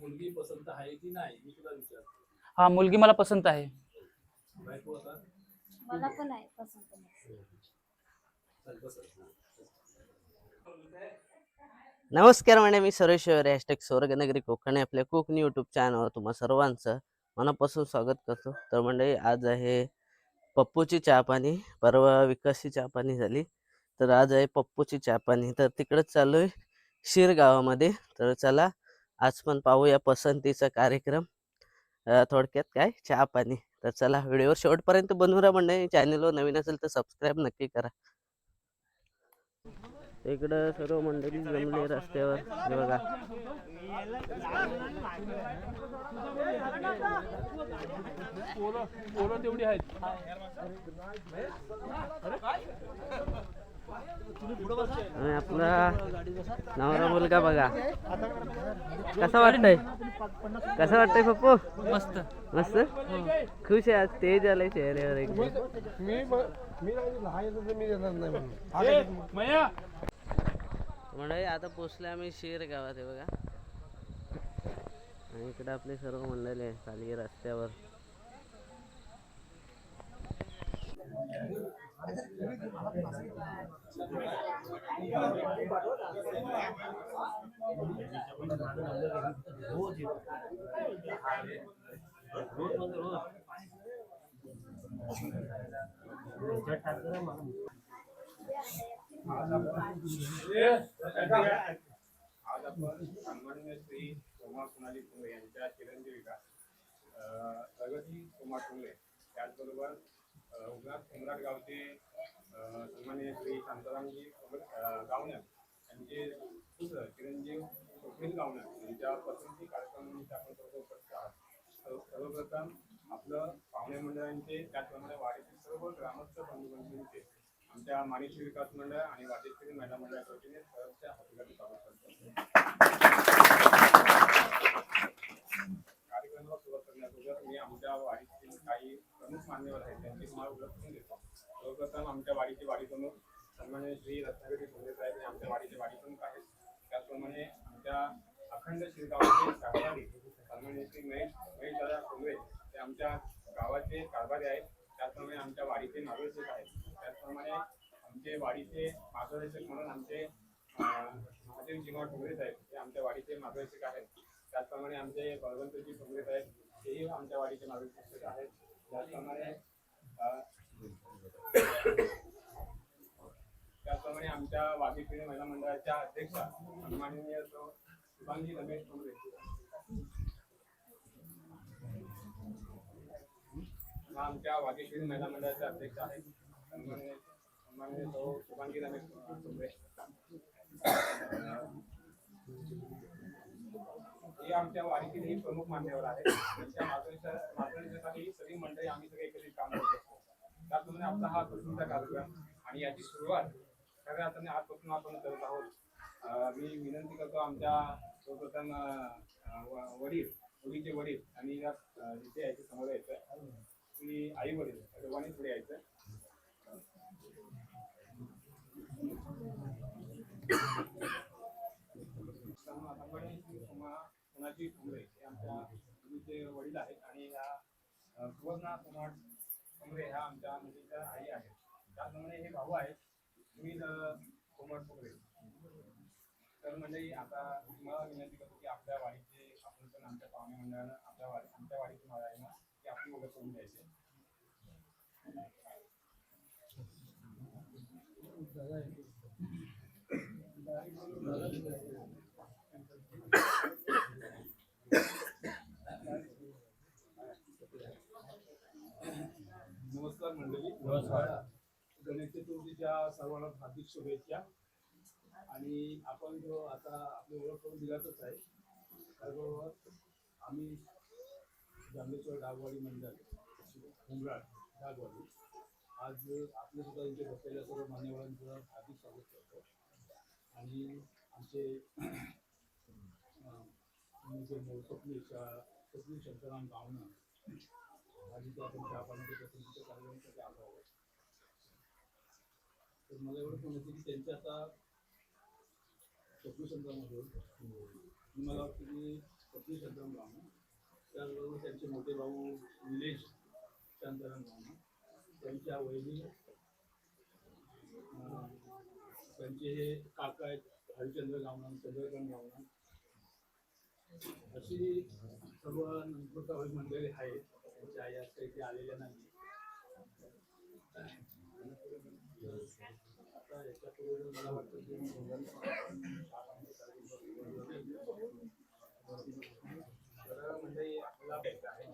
मुलगी पसंत आहे की नाही मी तुला विचारतो. हा मुलगी मला पसंत आहे. बायको आता? मला पण आहे पसंत नाही. चल बस नमस्कार म्हणजे मी सुरेश शिवरे हॅशटॅग स्वर्गनगरी कोकण आपल्या कोकणी यूट्यूब चॅनलवर तुम्हा सर्वांचं मनापासून स्वागत करतो. तर मंडळी आज आहे पप्पूची चहापाणी परवा विकासची चहापाणी झाली. तर आज आहे पप्पूची चहापाणी. तर तिकडंच चालू आहे शिर गावामध्ये तर चला आज पण पाहूया पसंतीचा कार्यक्रम. थोडक्यात काय? चहा पाणी. तर चला व्हिडिओवर शेवटपर्यंत बनवू रा मंडळी चॅनलवर नवीन असेल तर सबस्क्राईब नक्की करा. इकडं सर्व मंडळी जमले रस्त्यावर. बघा. तेवढी आहेत. आणि आपला नवरा मुलगा बघा. कसा वाटतंय? कसं वाटतंय पप्पू? मस्त. मस्त? खुश आहे आज. तेज आलंय चेहऱ्यावर एकदम म्हणजे आता पोचले आम्ही शेर गावात आहे बघा. आणि इकडे आपले सर्व मंडळी आहे खाली रस्त्यावर. आज आपण सन्माननीय श्री सोमा सोनाली फुले यांच्या चिरंजीविका अं, प्रगती सोमा फुले त्याचबरोबर अं, उल्हास सम्राट गावचे अं, सन्माननीय श्री गावण्यात. आणि दुसरं यांचे पुत्र चिरंजीव स्वप्नील म्हणजे यांच्या पसंती कार्यक्रमानिमित्त आपण सर्व उपस्थित आहात. सर्वप्रथम आपलं पाहुणे मंडळांचे त्याचप्रमाणे वाडीतील सर्व ग्रामस्थ बंधूबांधवांचे आमच्या माणिश्री विकास मंडळ आणि वाटेश्वरी महिला मंडळाच्या वतीने सहर्ष हार्दिक स्वागत करतो. कार्यक्रमाला सुरुवात करण्याबरोबर मी आमच्या वाडीतील काही प्रमुख मान्यवर आहेत त्यांची तुम्हाला ओळख करून देतो सर्वप्रथम आमच्या वाडीचे वाडी प्रमुख सन्मान्य श्री रत्नागिरी भोंगे साहेब हे आमच्या वाडीचे वाडी प्रमुख आहेत. त्याचप्रमाणे आमच्या अखंड शिरगावचे कारभारी सन्मान्य श्री महेश महेश दादा कोंगळे ते आमच्या गावाचे कारभारी आहेत. त्याचप्रमाणे आमच्या वाडीचे नागरिक आहेत. त्याचप्रमाणे आमचे वाडीचे मार्गदर्शक म्हणून आमचे महादेव जिमा ठोंगरे साहेब हे आमच्या वाडीचे मार्गदर्शक आहेत. त्याचप्रमाणे आमचे बळवंतजी ठोंगरे साहेब हेही आमच्या वाडीचे मार्गदर्शक आहेत. त्याचप्रमाणे त्याचप्रमाणे आमच्या वाघी पिढी महिला मंडळाच्या अध्यक्षा माननीय शुभांगी रमेश ठोंगरे आमच्या वाघेश्वरी महिला मंडळाचे अध्यक्ष आहेत सन्माननीय सौ शुभांगी रमेश ठोंगरे हे आमच्या वाडीतील ही प्रमुख मान्यवर आहेत. त्यांच्या मागणीच्या मार्गदर्शनाखाली ही सगळी मंडळी आम्ही सगळे एकत्रित काम करत असतो. आपला हा प्रसिद्ध कार्यक्रम आणि याची सुरुवात खऱ्या अर्थाने आजपासून आपण करत आहोत. मी विनंती करतो आमच्या सर्वप्रथम व- वडील मुलीचे वडील आणि या जिथे यायचे समोर यायचं की आई वडील दोघांनी पुढे यायचं. कोणाची श्री हे आमच्या मुलीचे वडील आहेत आणि ह्या सुवर्णा कुमार ठोंबरे ह्या आमच्या मुलीच्या आई आहेत. त्याचप्रमाणे हे भाऊ आहेत. मी कुमार ठोंबरे तर म्हणजे आता तुम्हाला विनंती करतो की आपल्या वाडीचे आपण पण आमच्या पाहुणे मंडळानं आपल्या वाडी आमच्या वाडीचे मला आहे ना की आपली ओळख करून द्यायची. नमस्कार मंडळी. नमस्कार. गणेश चतुर्थीच्या सर्वांना हार्दिक शुभेच्छा. आणि आपण जो आता आपली ओळख करून दिलातच आहे त्याबरोबर आम्ही जांभेश्वर डागवाडी मंडळ उमराट डागवाडी आज आपले सुद्धा इथे बसलेल्या सर्व मान्यवरांचं हार्दिक स्वागत करतो. आणि आमचे अं, मूळ स्वप्नील शा- स्वप्नील शंकरराम गावणं आणि त्या आपण चहा पाण्याच्या कार्यक्रमासाठी आलो आहोत. तर मला एवढं म्हणायचं की त्यांच्या आता स्वप्नचंद्रामधून मला वाटतं की स्वप्नचंद्र त्याचबरोबर त्यांचे मोठे भाऊ निलेश शांताराम गावना त्यांच्या वहिनी त्यांचे हे काका आहेत हरिचंद्र गावना चंद्रकांत गावना अशी सर्व नंतर मंडळी आहेत त्यांच्या आई आज काही आलेल्या नाही आता याच्यापुढे मला वाटतं की तर म्हणजे आहे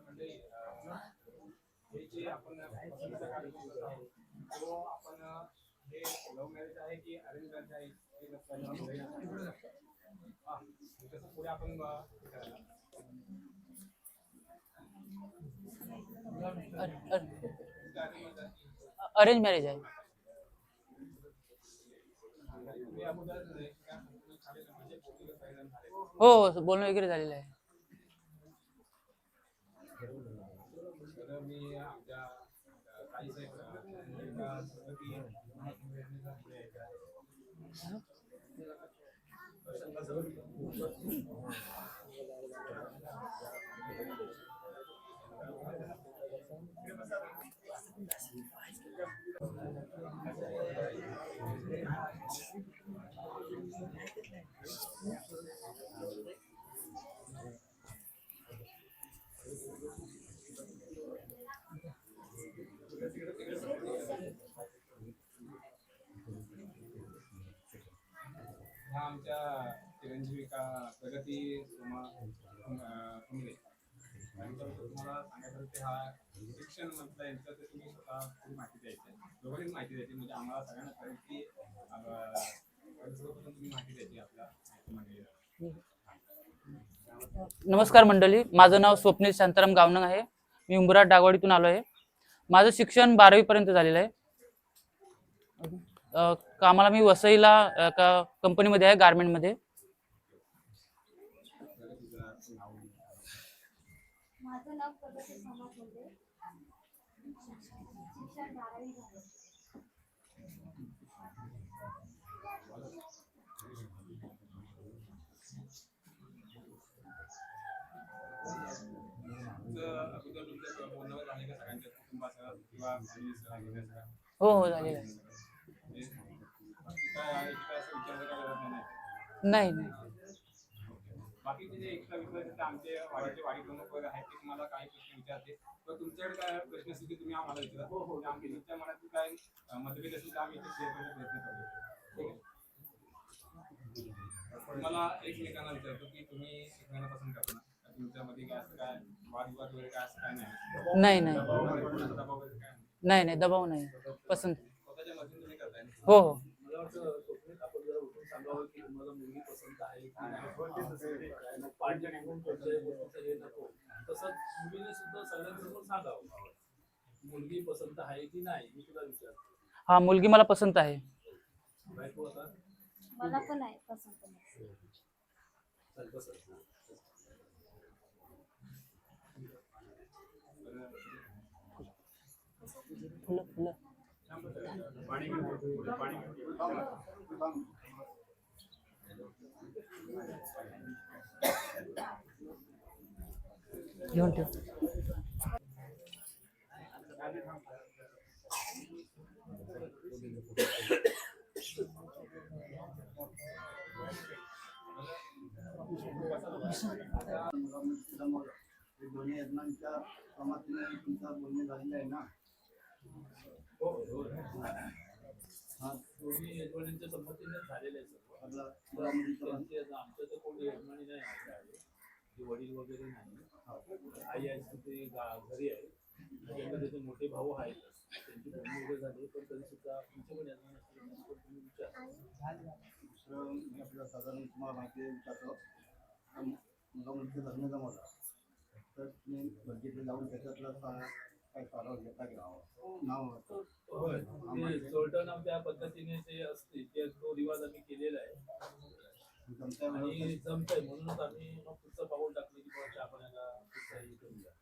म्हणजे हे जे आपण अरेंज मॅरेज आहे. हो हो बोलणं वगैरे झालेलं आहे हे करायला. तुमचं arrange marriage आहे. अरेंज मॅरेज आहे तुम्ही अगोदर झाले का? तुम्ही झाले का? म्हणजे पोटीला पहिल्यांदा झाले. हो बोलणं वगैरे झालेलं आहे तर मी आमच्या अं, काही साहेब अं, एका संगती योजनेचा पुढे आहे का? प्रसंग सगळं ह्या आमच्या चिरंजीवी का प्रगती सोमा कुंबळे यांच्याबद्दल तुम्हाला सांगायचं की हा शिक्षण म्हटलं यांचं तर तुम्ही स्वतः खूप माहिती द्यायची दोघांनीच माहिती द्यायची म्हणजे आम्हाला सगळ्यांना कळेल की सर्वप्रथम तुम्ही माहिती द्यायची आपल्या नमस्कार मंडळी माझं नाव स्वप्नील शांताराम गावनंग आहे. मी उंबराट डागवाडीतून आलो आहे माझं शिक्षण बारावीपर्यंत झालेलं आहे. कामाला मी वसईला एका कंपनीमध्ये आहे गारमेंटमध्ये माझं नाव प्रगती सोमा फुले शिक्षण बारावी झाले तुमचं अगोदर तुमचं बोलणं झालं का सगळ्यांच्या कुटुंबासह किंवा फॅमिलीसह वगैरे सगळं? हो हो झालेलं आहे. नाही नाही. बाकीचे जे एक्स्ट्रा ते आमचे वाडीचे वाडी प्रमुख वगैरे आहेत ते तुम्हाला काही प्रश्न विचारते तर तुमच्याकडे काय प्रश्न असतील तुम्ही आम्हाला विचारा. म्हणजे आमची तुमच्या मनात काय मतभेद असतील तर आम्ही इथे शेअर करण्याचा प्रयत्न करू ठीक आहे? तुम्हाला एकमेकांना विचारतो की तुम्ही एकमेकांना पसंत करता तुमच्यामध्ये काय असं काय वादविवाद वगैरे काय असं काय नाही? नाही नाही. दबाव वगैरे काय नाही. नाही नाही. दबाव नाही. पसंत. स्वतःच्या तुम्ही करताय? हो हो. मला वाटतं स्वप्नील आपण जरा उठून सांगावं की तुम्हाला मुलगी पसंत आहे कोणत्याही गोष्टीचं हे नको. तसंच मुलीने सुद्धा सगळ्यांसमोर सांगावं. मुलगी पसंत आहे की नाही मी तुला विचारतो. हा मुलगी मला पसंत आहे. बायको आता? मला पण आहे पसंत नाही चल बस. फुलं फुलं. घेऊन ठेव दोन्ही यजमानच्या सहमतीने तुमचा बोलणे झालेलं आहे ना हो हो हा दोन्ही यजमानांच्या संमतीने झालेले आहे तर आता कोणी यजमानी नाही आहे वडील वगैरे नाही आई आहे ते गा- घरी आहे त्याच्यामध्ये त्याचे मोठे भाऊ आहेत त्यांची बहिणी वगैरे झाली पण तरी सुद्धा तुमचे पण यजमान असतील तुम्ही विचार दुसरं मी आपल्याला साधारण तुम्हाला माहिती विचारतो. तर मुलीचं लग्न जमवलं. तर तुम्ही बजेटला जाऊन त्याच्यातला काही त्या पद्धतीने जे असते ते तो रिवाज आम्ही केलेला आहे आणि जमतंय म्हणूनच आम्ही मग पुढचं पाऊल टाकले की बाबा आपण याला हे करूया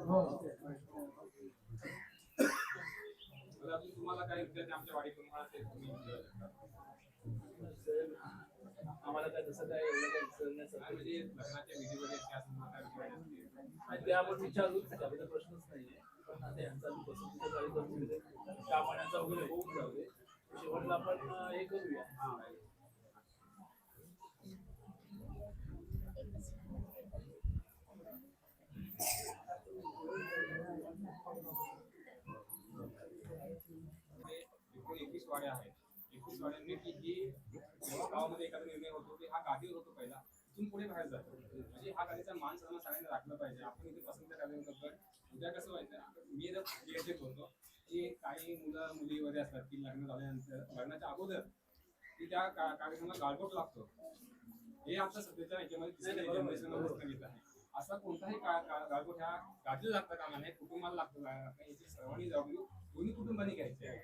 हो. आम्हाला काय तसं काय म्हणजे आपण विचारू त्याबद्दल प्रश्नच नाहीये पण आता यांचा पसंतीचा कार्यक्रम पाण्याचा वगैरे होऊन जाऊ दे. शेवटला आपण हे करूया. एकवीस वाड्या आहेत. एकवीस वाड्यांनी की जी गावामध्ये एखादा निर्णय होतो की हा गादीवर होतो पहिला इथून पुढे बाहेर जातो. म्हणजे हा गादीचा मान सन्मान सगळ्यांना राखला पाहिजे. आपण इथे पसंत कार्यक्रम करतोय उद्या कसं व्हायचं मी जर क्रिएटिव्ह होतो की काही मुलं मुली वगैरे असतात की लग्न झाल्यानंतर लग्नाच्या अगोदर की त्या कार्यक्रमाला गाळबोट लागतो. हे आता सध्याच्या याच्यामध्ये जनरेशनला आहे असा कोणताही का- गाळबोट ह्या गाडीला लागता कामा नाही कुटुंबाला लागतो याची सर्वांनी जबाबदारी दोन्ही कुटुंबांनी घ्यायची आहे.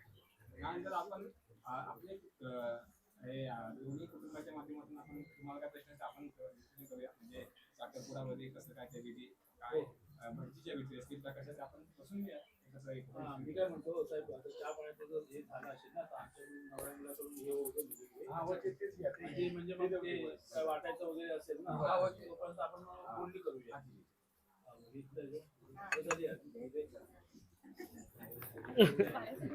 त्यानंतर आपण अ, आपले हे दोन्ही कुटुंबाच्या माध्यमातून आपण तुम्हाला काय प्रश्न आपण करूया. म्हणजे साखरपुडामध्ये कसं काय त्या विधी काय अ, भटजीच्या विधी असतील त्या कशा त्या आपण बसून घ्या कसं एक मी काय म्हणतो साहेब आता चहा पाण्याचं जर हे झालं असेल ना तर आमच्या नवऱ्या मुलाकडून हे होतं म्हणजे म्हणजे मग ते वाटायचं वगैरे असेल ना ते- तोपर्यंत आपण बोलणी करूया. हा, हे झाली